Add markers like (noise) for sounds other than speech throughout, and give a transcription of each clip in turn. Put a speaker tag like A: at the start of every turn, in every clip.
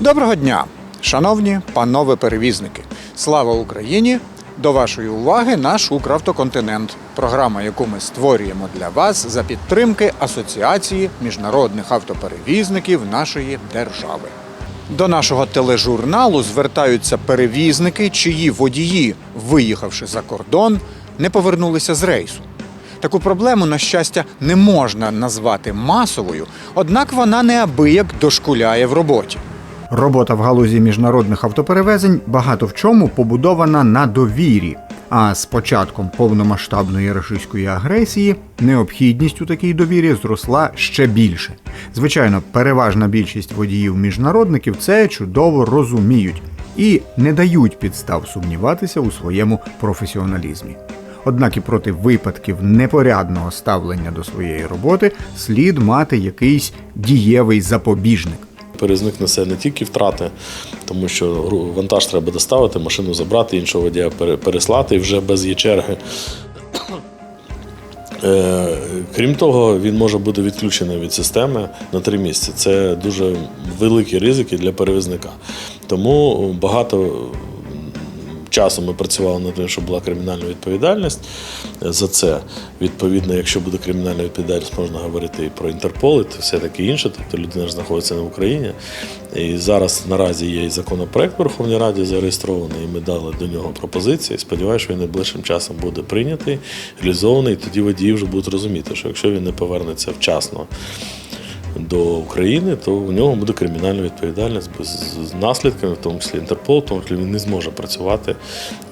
A: Доброго дня, шановні панове перевізники. Слава Україні! До вашої уваги наш Укравтоконтинент, програма, яку ми створюємо для вас за підтримки Асоціації міжнародних автоперевізників нашої держави. До нашого тележурналу звертаються перевізники, чиї водії, виїхавши за кордон, не повернулися з рейсу. Таку проблему, на щастя, не можна назвати масовою, однак вона неабияк дошкуляє в роботі. Робота в галузі міжнародних автоперевезень багато в чому побудована на довірі. А з початком повномасштабної російської агресії необхідність у такій довірі зросла ще більше. Звичайно, переважна більшість водіїв-міжнародників це чудово розуміють і не дають підстав сумніватися у своєму професіоналізмі. Однак і проти випадків непорядного ставлення до своєї роботи слід мати якийсь дієвий запобіжник.
B: Перевізник несе не тільки втрати, тому що вантаж треба доставити, машину забрати, іншого водія переслати і вже без її черги. (coughs) Е, Крім того, він може бути відключений від системи на три місяці. Це дуже великі ризики для перевізника. Тому багато часу ми працювали над тим, щоб була кримінальна відповідальність за це. Відповідно, якщо буде кримінальна відповідальність, можна говорити і про Інтерпол, і все таке інше. Тобто людина ж знаходиться на Україні. І зараз наразі є і законопроект в Верховній Раді зареєстрований, і ми дали до нього пропозиції. Сподіваюся, що він найближчим часом буде прийнятий, реалізований, і тоді водії вже будуть розуміти, що якщо він не повернеться вчасно до України, то у нього буде кримінальна відповідальність з наслідками, в тому числі Інтерпол, тому числі він не зможе працювати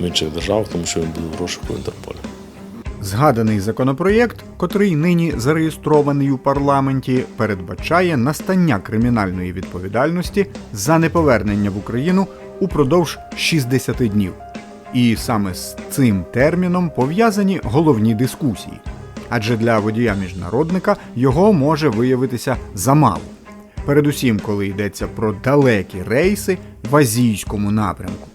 B: в інших державах, тому що він буде в розшуку в Інтерполі.
A: Згаданий законопроєкт, котрий нині зареєстрований у парламенті, передбачає настання кримінальної відповідальності за неповернення в Україну упродовж 60 днів. І саме з цим терміном пов'язані головні дискусії. Адже для водія-міжнародника його може виявитися замало. Передусім, коли йдеться про далекі рейси в азійському напрямку.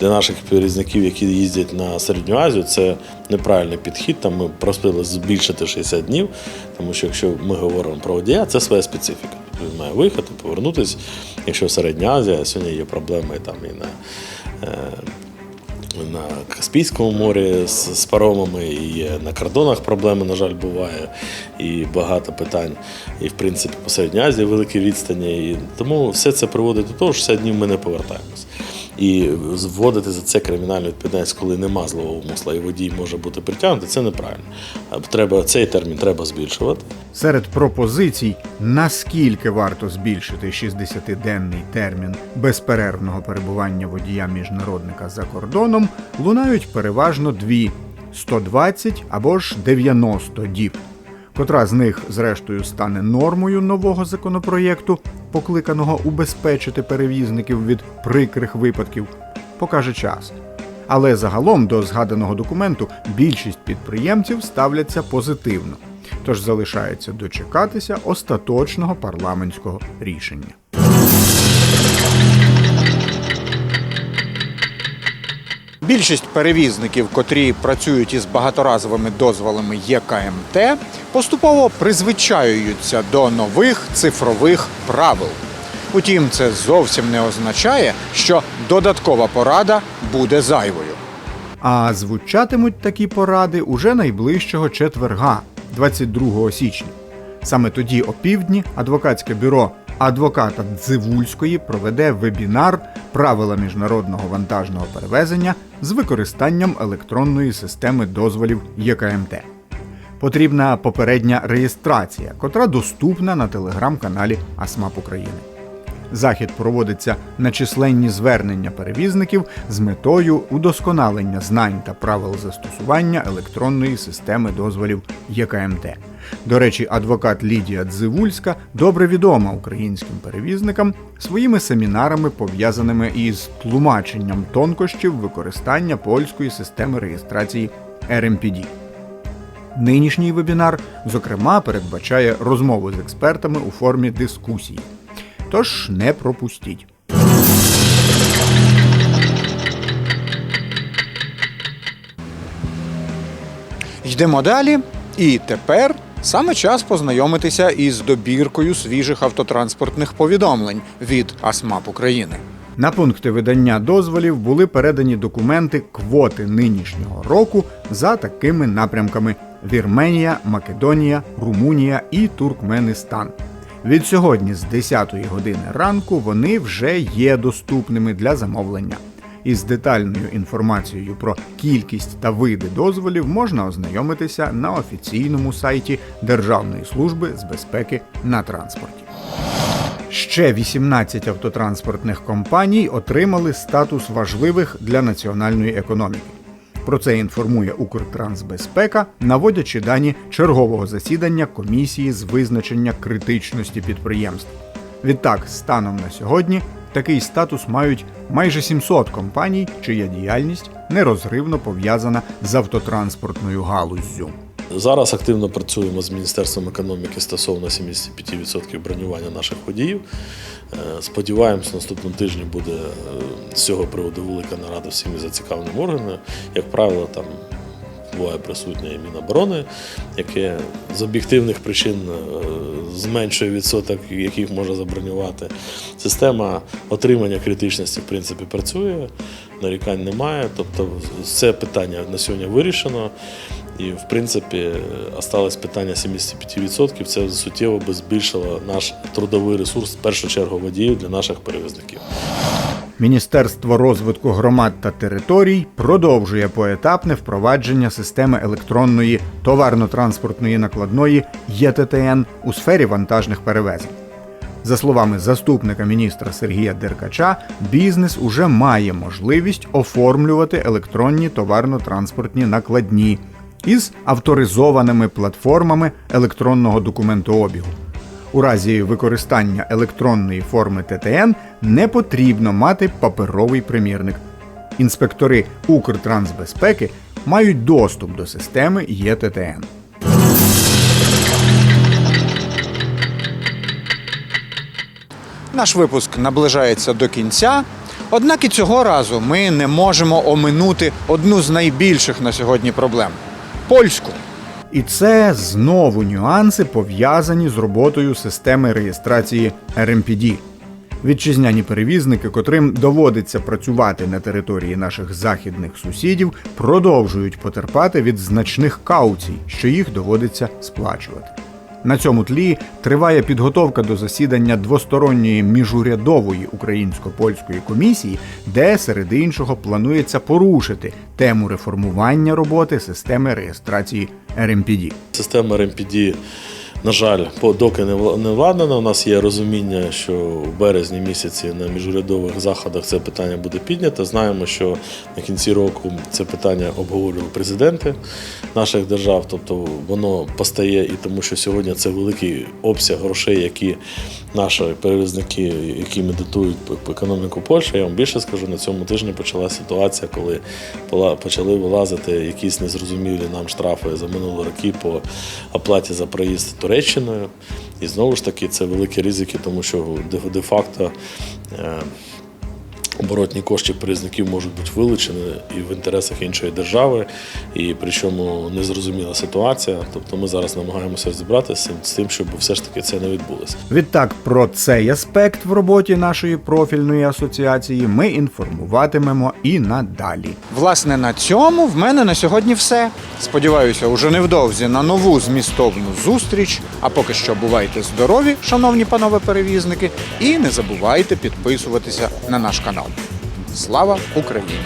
B: Для наших перевізників, які їздять на середню Азію, це неправильний підхід. Там ми просили збільшити 60 днів, тому що якщо ми говоримо про водія, це своя специфіка. Він має виїхати, повернутися. Якщо Середня Азія, сьогодні є проблеми там і на. На Каспійському морі з, з паромами, і на кордонах проблеми, на жаль, буває, і багато питань. І, в принципі, по Середній Азії великі відстані. І тому все це приводить до того, що 60 днів ми не повертаємось. І вводити за це кримінальну відповідальність, коли нема злого умисла і водій може бути притягнутий, це неправильно. А Треба, цей термін треба збільшувати.
A: Серед пропозицій, наскільки варто збільшити 60-денний термін безперервного перебування водія-міжнародника за кордоном, лунають переважно дві 120 або ж 90 діб. Котра з них, зрештою, стане нормою нового законопроєкту, покликаного убезпечити перевізників від прикрих випадків, покаже час. Але загалом до згаданого документу більшість підприємців ставляться позитивно, тож залишається дочекатися остаточного парламентського рішення. Більшість перевізників, котрі працюють із багаторазовими дозволами ЄКМТ, поступово призвичаюються до нових цифрових правил. Утім, це зовсім не означає, що додаткова порада буде зайвою. А звучатимуть такі поради уже найближчого четверга, 22 січня. Саме тоді опівдні адвокатське бюро адвоката Дзивульської проведе вебінар Правила міжнародного вантажного перевезення з використанням електронної системи дозволів ЄКМТ. Потрібна попередня реєстрація, котра доступна на телеграм-каналі АСМАП України. Захід проводиться на численні звернення перевізників з метою удосконалення знань та правил застосування електронної системи дозволів ЄКМТ. До речі, адвокат Лідія Дзивульська добре відома українським перевізникам своїми семінарами, пов'язаними із тлумаченням тонкощів використання польської системи реєстрації РМПД. Нинішній вебінар, зокрема, передбачає розмову з експертами у формі дискусії. Тож не пропустіть. Йдемо далі. І тепер саме час познайомитися із добіркою свіжих автотранспортних повідомлень від АСМАП України. На пункти видання дозволів були передані документи квоти нинішнього року за такими напрямками: Вірменія, Македонія, Румунія і Туркменистан. Від сьогодні з 10 години ранку вони вже є доступними для замовлення. Із детальною інформацією про кількість та види дозволів можна ознайомитися на офіційному сайті Державної служби з безпеки на транспорті. Ще 18 автотранспортних компаній отримали статус важливих для національної економіки. Про це інформує Укртрансбезпека, наводячи дані чергового засідання комісії з визначення критичності підприємств. Відтак, станом на сьогодні такий статус мають майже 700 компаній, чия діяльність нерозривно пов'язана з автотранспортною галуздю.
B: Зараз активно працюємо з Міністерством економіки стосовно 75% бронювання наших водіїв. Е, Сподіваємось, наступному тижні буде е, з цього приводу велика нарада всіми зацікавленими органами. Як правило, там буває присутнє Міноборони, яке з об'єктивних причин е, зменшує відсоток, яких може забронювати. Система отримання критичності, в принципі, працює, нарікань немає. Тобто, це питання на сьогодні вирішено. І, в принципі, осталось питання 75%. Це суттєво би збільшило наш трудовий ресурс, в першу чергу водіїв для наших перевізників.
A: Міністерство розвитку громад та територій продовжує поетапне впровадження системи електронної товарно-транспортної накладної ЄТТН у сфері вантажних перевезень. За словами заступника міністра Сергія Деркача, бізнес уже має можливість оформлювати електронні товарно-транспортні накладні із авторизованими платформами електронного документообігу. У разі використання електронної форми ТТН не потрібно мати паперовий примірник. Інспектори Укртрансбезпеки мають доступ до системи ЄТТН. Наш випуск наближається до кінця. Однак і цього разу ми не можемо оминути одну з найбільших на сьогодні проблем польську. І це знову нюанси пов'язані з роботою системи реєстрації РМПД. Вітчизняні перевізники, котрим доводиться працювати на території наших західних сусідів, продовжують потерпати від значних кауцій, що їх доводиться сплачувати. На цьому тлі триває підготовка до засідання двосторонньої міжурядової українсько-польської комісії, де серед іншого планується порушити тему реформування роботи системи реєстрації РМПД.
B: Система РМПД, на жаль, доки не вла- не владнана. У нас є розуміння, що в березні місяці на міжурядових заходах це питання буде піднято. Знаємо, що на кінці року це питання обговорювали президенти наших держав. Тобто воно постає і тому, що сьогодні це великий обсяг грошей, які наші перевізники, які медитують економіку Польщі. Я вам більше скажу, на цьому тижні почалася ситуація, коли почали вилазити якісь незрозумілі нам штрафи за минулі роки по оплаті за проїзд Туреччиною. І знову ж таки, це великі ризики, тому що де- де-факто е, оборотні кошти перевізників можуть бути вилучені і в інтересах іншої держави, і причому незрозуміла ситуація. Тобто ми зараз намагаємося розібратися з з тим, щоб все ж таки це не відбулося.
A: Відтак, про цей аспект в роботі нашої профільної асоціації ми інформуватимемо і надалі. Власне, на цьому в мене на сьогодні все. Сподіваюся, уже невдовзі на нову змістовну зустріч. А поки що бувайте здорові, шановні панове перевізники, і не забувайте підписуватися на наш канал. Слава Україні!